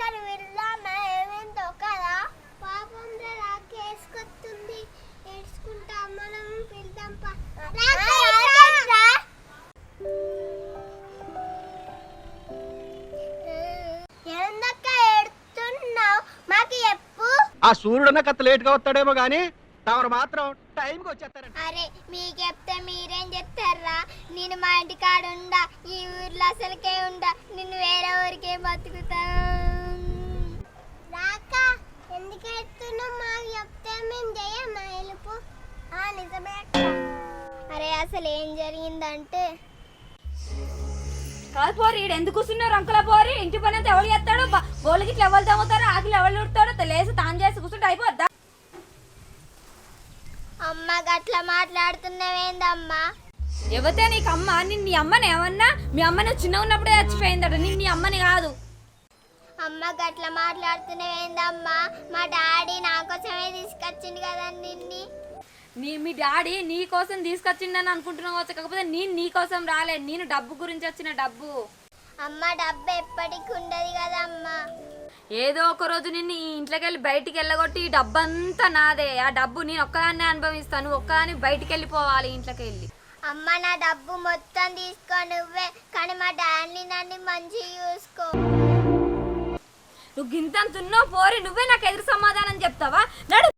ఒకసారి వెళ్దామా ఏమైందో కదా పాపం రాకేసుకొస్తుంది ఏడ్చుకుంటా మనం వెళ్దాం ఎందుక ఏడుతున్నావు మాకు చెప్పు. ఆ సూర్యుడన్న కత్త లేట్గా వస్తాడేమో గానీ తమరు మాత్రం టైంకి వచ్చేస్తారంట. అరే మీకు చెప్తే మీరేం చెప్తారా? నేను మా ఇంటి కాడ ఉండా ఈ ఊర్లో అసలుకే ఉండా. నిన్ను వేరే ఊరికే బతుకుతా. రాక ఎందుకు ఎత్తున్నావు మాకు చెప్తే మేము వెళ్ళిపో. నిజమే అరే అసలు ఏం జరిగిందంటే? కాదు పోరి ఈడు ఎందుకు కూర్చున్నారు అంకుల పోరి? ఇంటి పని అంతా ఎవరు చేస్తాడు? బోళ్ళకి ఇట్లా ఎవరు తమ్ముతారు ఆకలి ఎవరు ఉడతాడు లేసి తాను చేసి కూర్చుంటే అయిపోద్దా? అమ్మ గట్లా మాట్లాడుతున్నావేందమ్మా? ఎవతే నీకు అమ్మ? నిన్ను నీ అమ్మని ఏమన్నా? మీ అమ్మని చిన్న ఉన్నప్పుడే చచ్చిపోయిందట. నిన్ను నీ అమ్మని కాదు. అమ్మ గట్లా మాట్లాడుతున్నావేందమ్మా మా డాడీ నా కోసమే తీసుకొచ్చింది కదా నిన్ని. నీ మీ డాడీ నీ కోసం తీసుకొచ్చిండని అనుకుంటున్నావు కావచ్చు కాకపోతే నేను నీ కోసం రాలేదు నేను డబ్బు గురించి వచ్చిన డబ్బు. అమ్మ డబ్బు ఎప్పటికి ఉండదు కదమ్మా. ఏదో ఒక రోజు నిన్ను ఈ ఇంట్లోకి వెళ్ళి బయటికి వెళ్ళగొట్టి ఈ డబ్బు అంతా నాదే. ఆ డబ్బు నేను ఒక్కదాన్నే అనుభవిస్తాను ఒక్కదాన్ని బయటికి వెళ్ళిపోవాలి ఇంట్లోకి వెళ్ళి అమ్మ నా డబ్బు మొత్తం తీసుకో నువ్వే. కానీ మా డాడీని నన్ను మంచిగా చూసుకో. నువ్వు గింత ఉన్నావు పోరి నువ్వే నాకు ఎదురు సమాధానం చెప్తావా? నడు.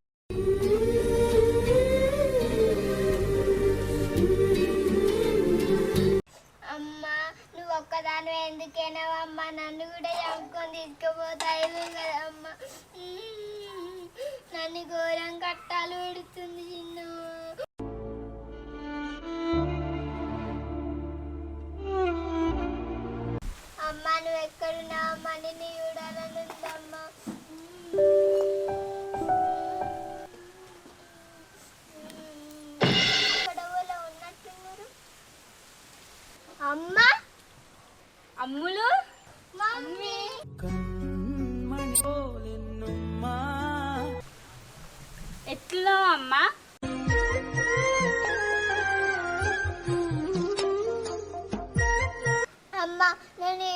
అమ్మా నువ్వు ఒక్కదాని ఎందుకేనావమ్మా నన్ను కూడా చంపుకొని తీసుకుపోతాయి కదమ్మా? నన్ను ఘోరం కట్టాలు పెడుతుంది చిన్ను. అమ్మ నేను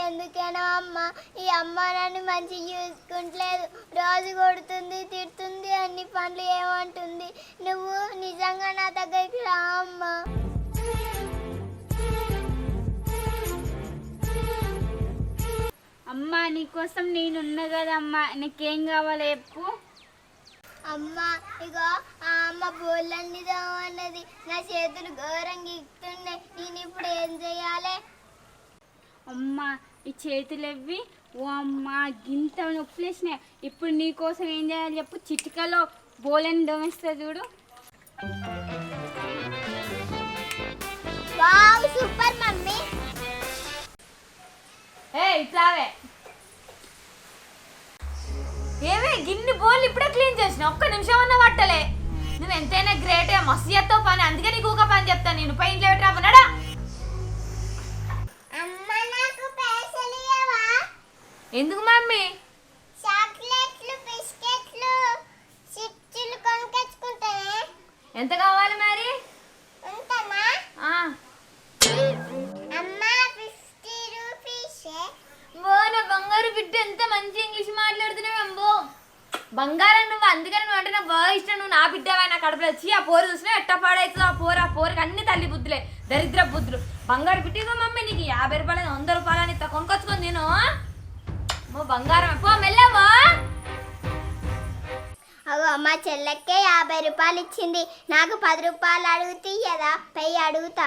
ఎందుకేనా అమ్మ? ఈ అమ్మ నన్ను మంచిగా చూసుకుంటలేదు రోజు కొడుతుంది తిడుతుంది అన్ని పనులు ఏమంటుంది? నువ్వు నిజంగా నా దగ్గరికి రా అమ్మ. అమ్మా నీకోసం నేనున్నా కదమ్మా నీకేం కావాలి చెప్పు. అమ్మ ఇగో ఆ అమ్మ బోళ్ళన్ని అన్నది. నా చేతులు ఘోరంగా ఇస్తున్నాయి నేను ఇప్పుడు ఏం చేయాలి? అమ్మా ఈ చేతులు ఇవ్వి ఓ అమ్మా గింత నొప్పులేసినాయి ఇప్పుడు నీకోసం ఏం చేయాలి చెప్పు? చిటికలో బోలని దోమిస్తా చూడు. Wow super mummy. ఏ ఇట్లావే. ఏమే గిన్ని బోల్ ఇప్పుడే క్లీన్ చేసిన? ఒక్క నిమిషం అన్న పట్టలే. నువ్వు ఎంతైనా గ్రేటే మస్తు చేస్తావు పని. అందుకే నీకు ఊక పని చెప్తాను. నేను పై ఇంట్లో పెట్టి ఎందుకు మమ్మీ? చాక్లెట్లు బిస్కెట్లు చిప్స్లు కొనుకొచ్చుకుంటానే. ఎంత కావాలి మరి? ఉంటానా? ఆ, అమ్మ ఫిఫ్టీ రూపీస్. ఓ నా బంగారు బిడ్డ ఎంత మంచి ఇంగ్లీష్ మాట్లాడుతున్నావు అంబో. బంగారం నువ్వు అందుకని నువ్వు అంటే నాకు బాగా ఇష్టం. నువ్వు నా బిడ్డవా నా కడుపులో వచ్చి ఆ పోరు చూసినా ఎట్ట పాడవుతుందో ఆ పోరు ఆ పోరుకి అన్ని తల్లి బుద్ధులే దరిద్ర బుద్ధులు. బంగారు బిడ్డగా మమ్మీ నీకు యాభై రూపాయలు వంద రూపాయలు అని ఇస్తా కొనుక్కొచ్చుకొని నేను మో బంగారం. పో మెల్లవా అగో మా చెల్లెక్కే యాభై రూపాయలు ఇచ్చింది. నాకు పది రూపాయలు అడుగుతీ కదా పై అడుగుతా.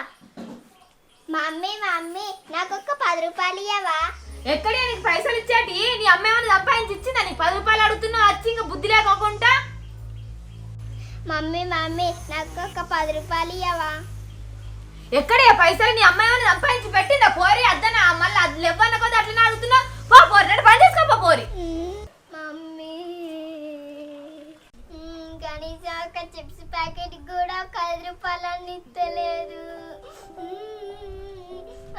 మమ్మీ మమ్మీ నాకు ఒక పది రూపాయలు ఇవ్వవా ఎక్కడే నీకు పైసలు ఇచ్చేటి? నీ అమ్మ ఏమైనా సంపాదించి ఇచ్చిందా నీకు పది రూపాయలు అడుగుతున్నావు వచ్చి ఇంకా బుద్ధి లేకోకుండా? మమ్మీ మమ్మీ నాకు ఒక పది రూపాయలు ఇవ్వవా ఎక్కడే పైసలు నీ అమ్మ ఏమైనా సంపాదించి పెట్టిందా? పోరి అద్దనా? మళ్ళీ అది లేవన్న కొద్ది అట్లనే అడుగుతున్నావు? పో పోరి రెండు పని చేసుకో పోరి. మమ్మీ కనీసం ఒక చిప్స్ ప్యాకెట్ కూడా ఒక ఐదు రూపాయలని ఇస్తలేదు.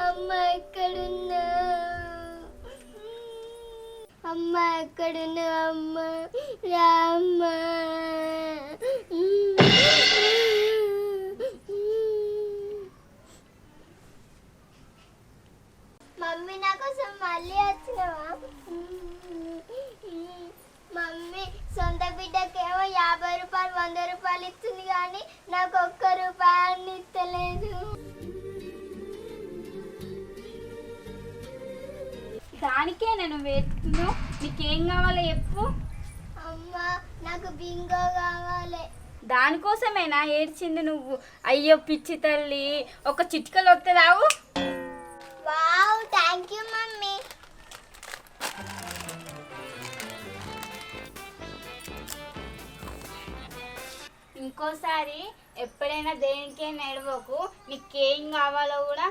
అమ్మ ఎక్కడున్నా? అమ్మ ఎక్కడున్నా అమ్మ? రామ్మ. మమ్మీ నాకోసం మళ్ళీ వచ్చినావా? మమ్మీ సొంత బిడ్డకేమో యాభై రూపాయలు వంద రూపాయలు ఇస్తుంది కానీ నాకు ఒక్క రూపాయలు ఇస్తలేదు. దానికే నేను వెతుకుతున్నావు నీకేం కావాలో చెప్పు. అమ్మా నాకు బింగో కావాలి. దానికోసమేనా ఏడ్చింది నువ్వు? అయ్యో పిచ్చి తల్లి ఒక చిటికలు వస్తే రావు. ఒక్కోసారి ఎప్పుడైనా దేనికే నడవకు నీకేం కావాలో కూడా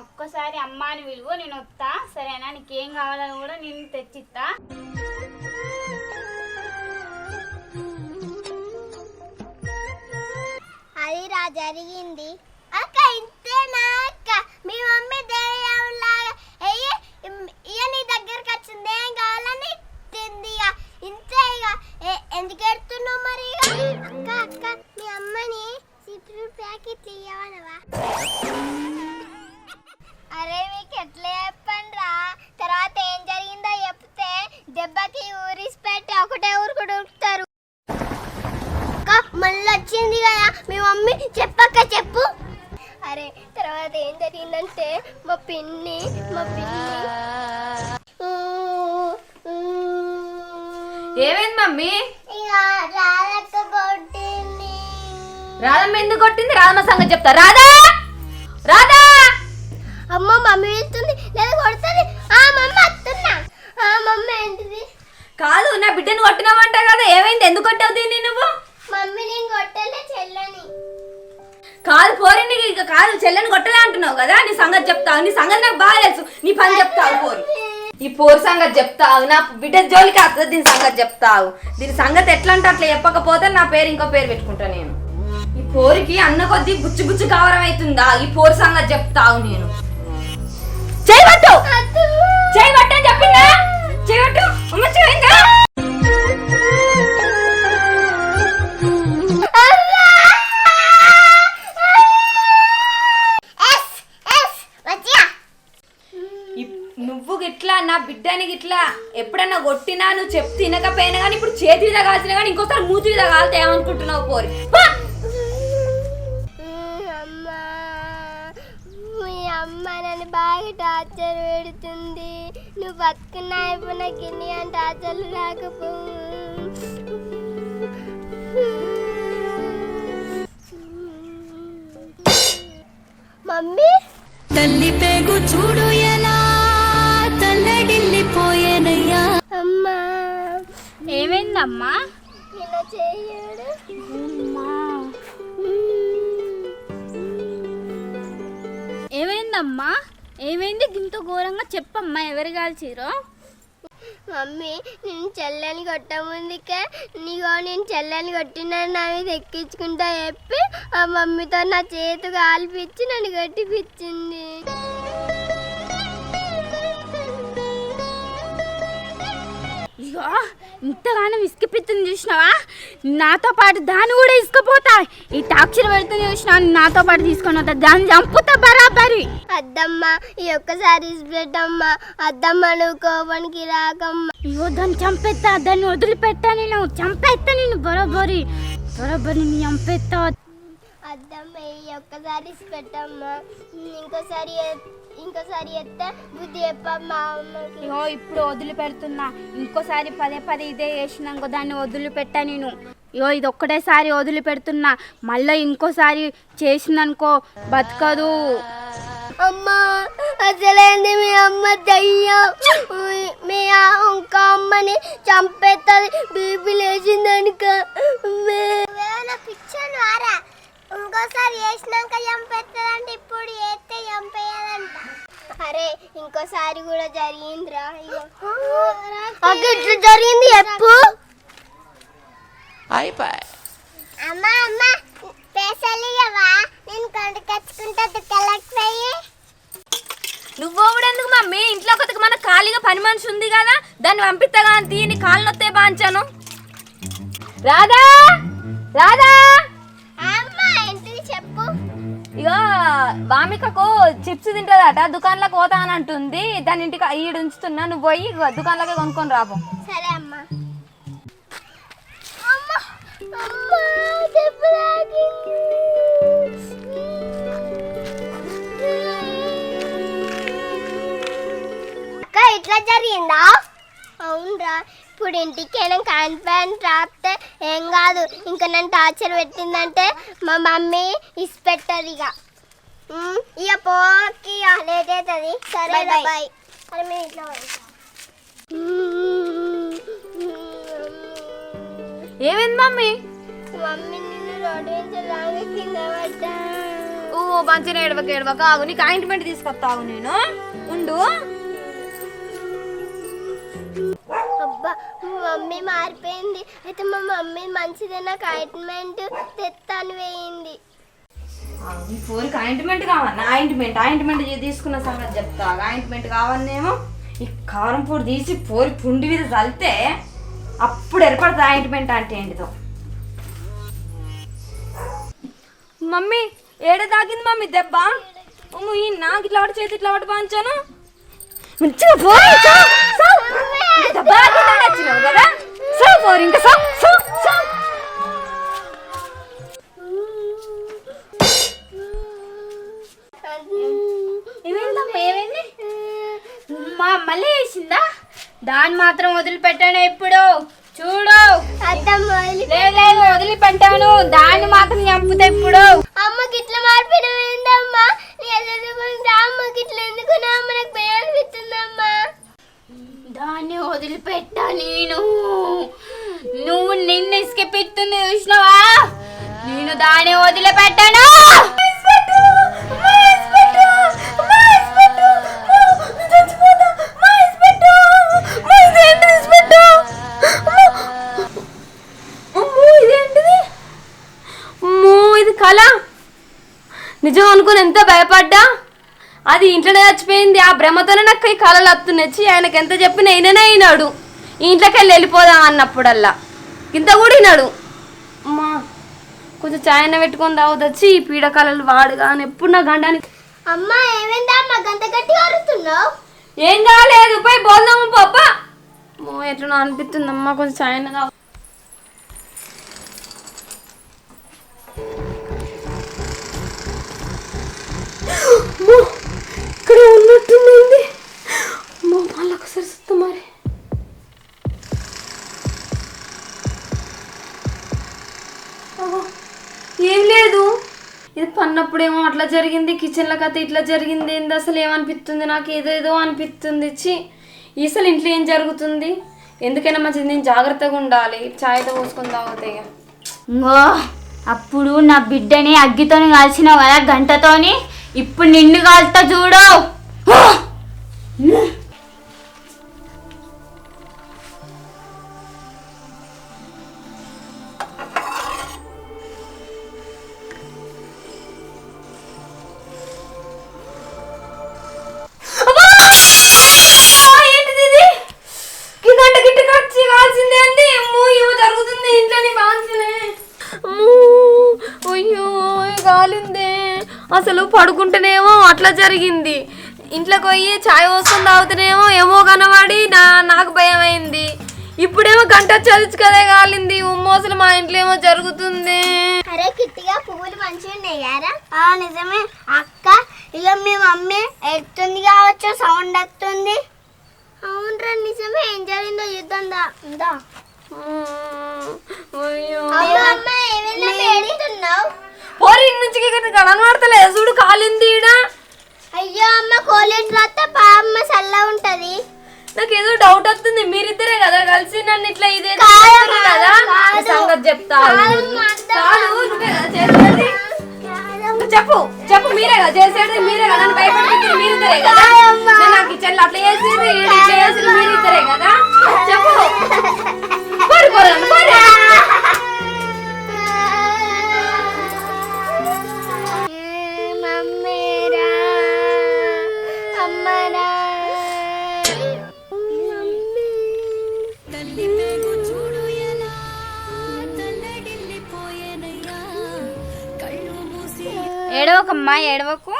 ఒక్కసారి అమ్మ అని విలువ నేను వస్తా సరేనా? నీకేం కావాలో కూడా నేను తెచ్చిస్తా అది రా జరిగింది. అక్క ఇంతేనా అక్క? మీ మమ్మీ దేవులాగా అయ్యి ఇక నీ దగ్గరకు వచ్చింది. ఏం కావాలని ఇంతే ఇక ఏ- ఎందుకు ఎడుతున్నావు మరి అక్క అక్క మీ అమ్మని సిప్రూ ప్యాకెట్ ఇవ్వనవా అరే మీకు ఎట్లా చెప్పండి రా తర్వాత ఏం జరిగిందో చెప్తే దెబ్బకి ఊరిసి పెట్టి ఒకటే ఊరుకు దొరుకుతారు అక్క మళ్ళీ వచ్చింది కదా. మీ మమ్మీ చెప్పక్క చెప్పు. అరే తర్వాత ఏం జరిగిందంటే మా పిన్ని మా పిన్ని ఏమైంది మమ్మీ? రాధమ్మ ఎందుకు కొట్టింది? రాధమ్మ సంగతి చెప్తా. రాధా! రాధా! అమ్మ మమ్మీ వెళ్తుంది లేదా కొడుతుంది. ఆ మమ్మీ వస్తున్నా. ఆ మమ్మీ ఏంటిది? కాదు నా బిడ్డను కొట్టినావంట కదా. ఏమైంది? ఎందుకు కొట్టావు దీన్ని నువ్వు? మమ్మీ నేను కొట్టలే చెల్లని. కాదు పోరి నీకు ఇక కాదు. చెల్లెని కొట్టలే అంటున్నావు కదా. నీ సంగతి చెప్తావు నీ సంగతి నాకు బాగా తెలుసు. నీ పని చెప్తావు పోరు. ఈ పోరు సంగతి చెప్తావు నా బిడ్డ జోలికి వస్తుంది దీని సంగతి చెప్తావు. దీని సంగతి ఎట్లా అంటే అట్లా చెప్పకపోతే నా పేరు ఇంకో పేరు పెట్టుకుంటా నేను. ఈ పోరికి అన్న కొద్దీ బుచ్చు బుచ్చు కావరం అవుతుందా? ఈ పోరు సంగతి చెప్తావు నేను. చేయబట్టు చేయబట్టు అని చెప్పిందా? చేయబట్టు అమ్మ చేయిందా నా బిడ్డని గిట్లా ఎప్పుడన్నా కొట్టినా నువ్వు చెప్తే తినకపోయినా కానీ ఇప్పుడు చేతి మీద కాల్చినా కానీ ఇంకోసారి మూతి మీద కాలితే ఏమనుకుంటున్నావు పోరి! అమ్మా నన్ను బాగా టార్చర్ పెడుతుంది నువ్వు బతుకున్న అయిపో నాకు ఎన్ని అని టార్చర్లు రాకపో మమ్మీ తల్లి పేగు చూడు తల్లడిల్లిపోయేనయ్యా అమ్మా. ఏమైందమ్మా? ఇలా చేయడు. ఏమైందమ్మా? ఏమైంది? ఇంత ఘోరంగా చెప్పమ్మా ఎవరు కాల్చిరో మమ్మీ నేను చెల్లెని కొట్టముందుకే నీగో నేను చెల్లెని కొట్టినాను నా మీద ఎక్కించుకుంటా చెప్పి ఆ మమ్మీతో నా చేతు కాల్పిచ్చి నన్ను కొట్టిపిచ్చింది ఇగో ఇంతగానో ఇసుకిపిత్తుంది చూసినావా? నాతో పాటు దాన్ని కూడా ఇసుకపోతా ఈ టాక్షర్ పెడుతుంది చూసినా నాతో పాటు తీసుకొని వస్తా దాన్ని చంపుతా బరాబరి. అద్దమ్మ ఈ ఒక్కసారి ఇసిపెట్టమ్మ. అద్దమ్మ నువ్వు కోపానికి రాకమ్మ. ఇగో దాన్ని చంపేస్తా దాన్ని వదిలిపెట్టా నేను. చంపేస్తా నేను బరాబరి. బరాబరి నేను చంపేస్తా అద్దమ్మ ఈ ఒక్కసారి ఇసిపెట్టమ్మ ఇంకోసారి ఇంకోసారి ఎత్తే బుద్ధి చెప్పమ్మ అమ్మకి. ఇగో ఇప్పుడు వదిలిపెడుతున్నా. ఇంకోసారి పదే పదే ఇదే చేసినాక దాన్ని వదిలిపెట్టా నేను. ఇగో ఇది ఒక్కటేసారి వదిలిపెడుతున్నా. మళ్ళీ ఇంకోసారి చేసిందనుకో బతకదు. అమ్మా అసలేంది మీ అమ్మ దయ్యం? మీ ఇంకో అమ్మని చంపేస్తుంది బీపీ లేచిందనుక. పిచ్చాను ఆరా ఇంకోసారి వేసినాక చంపేస్తుందంటే ఇప్పుడు వేస్తే చంపేయాలంట అరే ఇంకోసారి కూడా జరిగిందిరా. ఇట్లా జరిగింది ఎప్పు అమ్మ అమ్మ పేసలు ఇవ్వవా నేను కొనుకొచ్చుకుంటా కలెక్ట్ అయ్యి నువ్వు కూడా ఎందుకు మమ్మీ? ఇంట్లో కొత్తగా మన ఖాళీగా పని మనిషి ఉంది కదా దాన్ని పంపిస్తాగా తీని కాళ్ళు నొత్తే బాంచాను. రాధా! రాధా! ఇక వామికకు చిప్స్ తింటదట దుకాణంలోకి పోతా అని అంటుంది. దాని ఇంటికి ఈడు ఉంచుతున్నా నువ్వు పోయి దుకాణంలోకి కొనుక్కొని రాబో సరే అమ్మా. అక్క ఇట్లా జరిగిందా? అవునరా ఇప్పుడు ఇంటికి వెళ్ళాం కాన్ఫిడెంట్ రాస్తే ఏం కాదు. ఇంకా నన్ను టార్చర్ పెట్టిందంటే మా మమ్మీ ఇసిపెట్టదు ఇక ఉమ్, ఇక పోకి లేట్ అవుతుంది సరే బాయ్ అరే మేము ఇట్లా. ఏమైంది మమ్మీ? మమ్మీ నిన్ను రోడ్డు నుంచి లాగా కింద పడ్డా. ఓ మంచిగా ఏడవక ఏడవక. ఆగు నీకు ఆయింట్మెంట్ తీసుకొస్తావు నేను. ఉండు. మమ్మీ మారిపోయింది. అయితే మా మమ్మీ మంచిదే నాకు ఆయింట్మెంట్ తెత్తాను వేయింది. ఈ ఫోన్కి ఆయింట్మెంట్ కావన్నా ఆయింట్మెంట్ ఆయింట్మెంట్ తీసుకున్న సంగతి చెప్తా. ఆయింట్మెంట్ కావన్నేమో ఈ కారం పొడి తీసి పోరి పుండి మీద చల్లితే అప్పుడు ఏర్పడుతుంది ఆయింట్మెంట్ అంటే ఏంటిదో. మమ్మీ ఏడ తాకింది మమ్మీ దెబ్బ? నాకు ఇట్లా చేతి ఇట్లా పడి పాంచాను మంచిగా తాకిందని వచ్చినావు కదా సో పోరి ఇంకా సో సో సో ఏమైంది? మా మళ్ళీ వేసిందా? దాన్ని మాత్రం వదిలిపెట్టాను ఎప్పుడు. చూడు. లేదు వదిలిపెట్టాను. దాన్ని మాత్రం చంపుతా ఇప్పుడు అమ్మకి ఇట్లా మారిపోయినమ్మా అమ్మకి ఇట్లా ఎందుకు నాకు భయం అనిపిస్తుందమ్మా? దాన్ని వదిలిపెట్టా నేను. నువ్వు నిన్ను ఇసుకెత్తుంది చూసినావా? నేను దాన్ని వదిలిపెట్టాను. ఇది నిజం అనుకుని ఎంత భయపడ్డా? అది ఇంట్లోనే చచ్చిపోయింది. ఆ భ్రమతోనే నాకు ఈ కళలు వస్తున్నాయి ఆయనకి ఎంత చెప్పినా ఈయననే అయినాడు. ఇంట్లోకి వెళ్ళి వెళ్ళిపోదాం అన్నప్పుడల్లా. ఇంత కూడా వినాడు అమ్మా కొంచెం చాయ్ అన్న పెట్టుకొని తాగుదొచ్చి ఈ పీడకలలు వాడుగా అని ఎప్పుడు నా గండానికి. అమ్మ ఏమైందా అమ్మ? గంత గట్టిగా అరుస్తున్నావు. ఏం కాలేదు పోయి బోల్దాము పాప అమ్మో ఎట్లా అనిపిస్తుంది అమ్మా కొంచెం చాయ్ అన్న తాగు. అమ్మో, అట్లా జరిగింది కిచెన్లో కథ ఇట్లా జరిగింది ఏంది అసలు ఏమనిపిస్తుంది? నాకు ఏదేదో అనిపిస్తుంది. చి అసలు ఇంట్లో ఏం జరుగుతుంది? ఎందుకైనా మంచిది నేను జాగ్రత్తగా ఉండాలి. చాయ్తో పోసుకొని తాగుతాయి ఇక. అప్పుడు నా బిడ్డని అగ్గితోని కాల్చినావు కదా గంటతోని? ఇప్పుడు నిన్ను కాల్తా చూడు. అట్లా జరిగింది? ఇంట్లోకి పోయి చాయ్ పోసుకొని తాగుతూనేమో ఏమో కనబడి నా నాకు భయం అయింది ఇప్పుడేమో గంట చదివి కదే కాలింది. ఉమ్మో అసలు మా ఇంట్లో ఏమో జరుగుతుంది. అరే కిట్టిగా పువ్వులు మంచిగా ఉన్నాయి ఆ నిజమే. అక్క ఇక మీ మమ్మీ ఎడుతుంది కావచ్చు సౌండ్ వస్తుంది. అవునరా నిజమే. ఏం జరిగిందో చూద్దాం దా. నుంచి కనబడతలే చూడు కాలింది ఈడ. అయ్యో అమ్మ కోలేట్ రాస్తే పా అమ్మ చల్ల ఉంటది. నాకు ఏదో డౌట్ వస్తుంది. మీరిద్దరే కదా కలిసి నన్ను ఇట్లా ఇదే కదా? సంగతి చెప్తా చెప్పు చెప్పు మీరే కదా చేసేది మీరే కదా నన్ను భయపెట్టింది మీరిద్దరే కదా. నేను నాకు ఇచ్చాను అట్లా ఈడు ఇట్లా మీరిద్దరే కదా? చెప్పు. పోరు ఏడవకమ్మా ఏడవకు.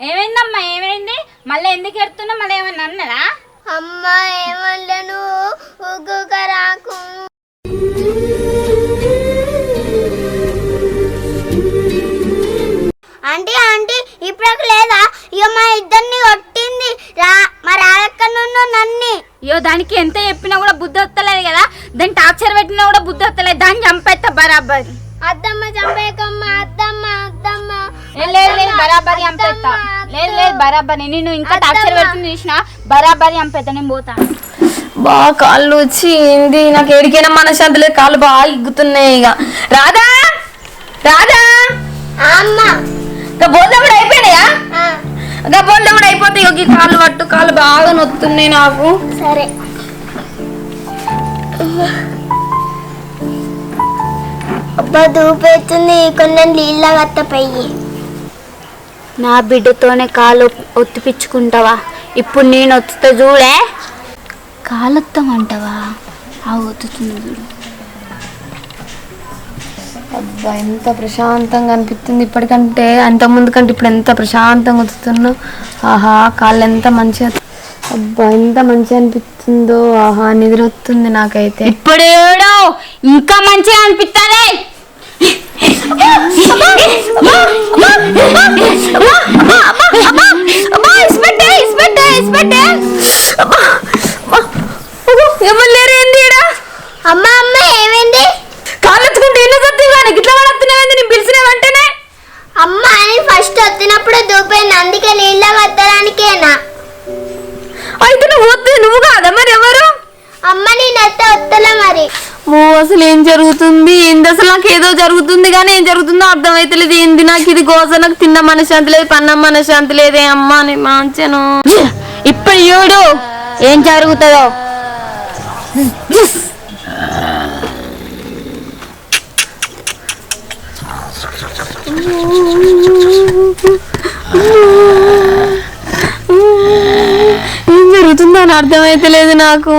ఏమైందమ్మా ఏమైంది? మళ్ళీ ఎందుకు ఎడుతున్నా మళ్ళీ ఏమన్నా అన్నదా అమ్మ ఏమన్నా నువ్వు? ఉగ్గుక రాకు. ఆంటీ ఆంటీ ఇప్పుడు లేదా? ఇక మా ఇద్దరిని కొట్టింది. రా మా రాధక్క నుండి నన్ని. అయ్యో దానికి ఎంత చెప్పినా కూడా బుద్ధి వస్తలేదు కదా? దాన్ని టార్చర్ పెట్టినా కూడా బుద్ధి వస్తలేదు. దాన్ని చంపేస్తా బరాబర్. అద్దమ్మ చంపేకమ్మ అద్దమ్మ అద్దమ్మ. లేదు లేదు బరాబర్ చంపేస్తా లేదు లేదు బరాబర్. నేను ఇంకా టార్చర్ పెడుతుంది చూసిన? బరాబర్ చంపేస్తా నేను పోతా. బాగా కాళ్ళు వచ్చి ఏంది? నాకు ఎడికైనా మనశ్శాంతి లేదు కాళ్ళు బాగా ఇగ్గుతున్నాయి ఇక. రాధా! రాధా! ఇంకా బోర్లు కూడా అయిపోయినాయా? ఇంకా బోర్లు కూడా అయిపోతాయి ఇక కాళ్ళు పట్టు కాళ్ళు బాగా నొత్తున్నాయి నాకు. సరే. అబ్బా దూపెత్తుంది కొంచెం నీళ్ళ గత్తపయ్యి నా బిడ్డతోనే కాలు ఒత్తిపించుకుంటావా? ఇప్పుడు నేను ఒత్తుతా చూడే. కాలొత్తామంటావా? ఆ ఒత్తుతుంది చూడు. అబ్బా ఎంత ప్రశాంతంగా అనిపిస్తుంది ఇప్పటికంటే. అంత ముందు కంటే ఇప్పుడు ఎంత ప్రశాంతంగా వస్తున్నా ఆహా కాళ్ళు ఎంత మంచిగా అబ్బా ఎంత మంచిగా అనిపిస్తుందో. ఆహా నిద్ర వస్తుంది నాకైతే. ఇప్పుడు ఇంకా మంచిగా అనిపిస్తుంది అమ్మ అమ్మ ఏమైంది కాళ్ళు ఎత్తుకుంటే ఇల్లు కానీ గిట్ల పడుతున్నావేంది నేను అమ్మ అని ఫస్ట్ వచ్చినప్పుడు దూపోయింది అందుకే నీళ్ళ కత్తడానికేనా అయితే నువ్వు వద్దు నువ్వు కాదా మరి ఎవరు? అమ్మ నేను ఎత్త వస్తలే మరి అసలు ఏం జరుగుతుంది? ఏదో జరుగుతుంది కానీ ఏం జరుగుతుందో అర్థమైతలేదు ఏంది నాకు ఇది గోస? నాకు తిన్న మనశ్శాంతి లేదు పన్న మనశ్శాంతి లేదే. అమ్మా అని మంచను. ఇప్పుడు చూడు ఏం జరుగుతుందో. ఏం జరుగుతుందో అని అర్థమైతలేదు నాకు.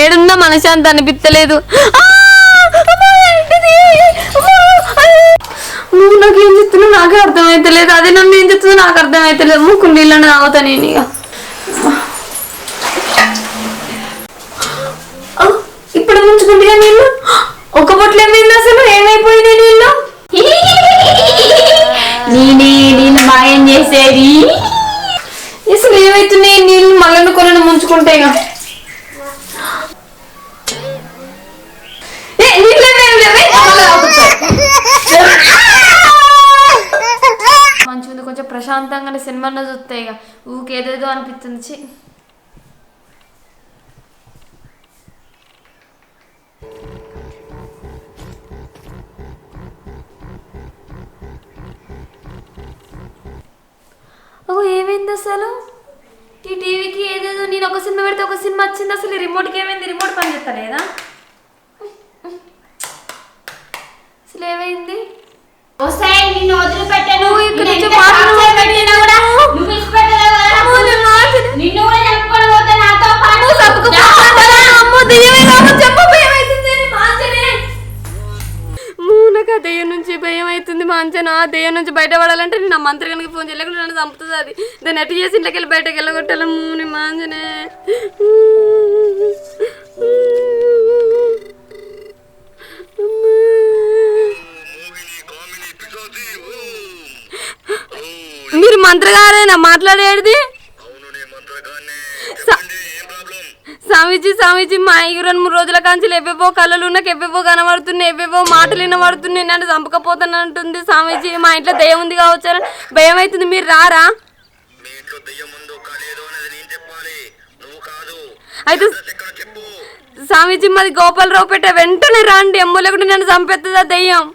ఏడున్నా మనశ్శాంతి అనిపించలేదు నాకే అర్థమైతలేదు. అదే నన్ను ఏం చెప్తుందో నాకు అర్థమైతలేదు ముక్కు నీళ్ళని తాగుతా నేను ఇక. ప్రశాంతంగానే సినిమాలో చూస్తాయి ఇక ఊకేదేదో అనిపిస్తుంది. చి ఓ ఏమైంది అసలు? ఈ టీవీకి ఏదేదో నేను ఒక సినిమా పెడితే ఒక సినిమా వచ్చింది అసలు ఈ రిమోట్కి ఏమైంది? రిమోట్ పని చేస్తలేదా? అసలు ఏమైంది? వస్తాయి నిన్ను వదిలిపెట్టాను. కూడా చెప్పుకొని పోతే నాతో పాటు నాకు ఆ దెయ్యం నుంచి భయం అవుతుంది మాంచన ఆ దెయ్యం నుంచి బయటపడాలంటే నేను నా మంత్రిగానికి ఫోన్ చేయలేకుండా నన్ను చంపుతుంది అది. దాన్ని ఎట్టి చేసి ఇంట్లోకి వెళ్ళి బయటకు వెళ్ళగొట్టాలమ్ము నీ మాంచనే మంత్రగారేనా? మాట్లాడేది? స- స్వామీజీ స్వామీజీ మా ఈ రెండు మూడు రోజుల కాంచి ఎవ్వేవో కళ్ళలు నాకు ఎవ్వేవో కనబడుతున్నాయి ఎవ్వేవో మాటలు వినబడుతున్నాయి నన్ను చంపకపోతాను అంటుంది స్వామీజీ. మా ఇంట్లో దయ్యం ఉంది కావచ్చు? భయం అవుతుంది మీరు రారా? మీ ఇంట్లో దెయ్యం ఉందో కాలేదో అనేది నేను చెప్పాలి. నువ్వు కాదు. అయితే స్వామీజీ మాది గోపాలరావు పెట్ట వెంటనే రాండి. అమ్మో లేకుంటే నన్ను చంపేస్తుంది దయ్యం?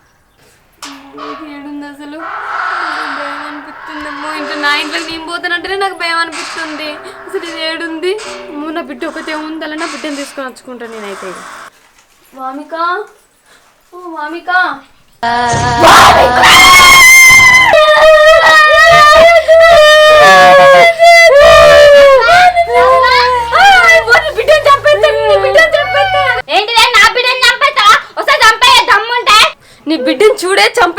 ఏడుంది అసలు? ఇంట్లో నా ఇంట్లో నేను పోతానంటేనే నాకు భయం అనిపిస్తుంది. అసలు ఇది ఏడుంది? నా బిడ్డ ఒకతే ఉంది అలా నా బిడ్డను తీసుకొని వచ్చుకుంటాను నేనైతే. వామిక? ఓ వామిక? నీ బిడ్డను ఒకసారి చంపే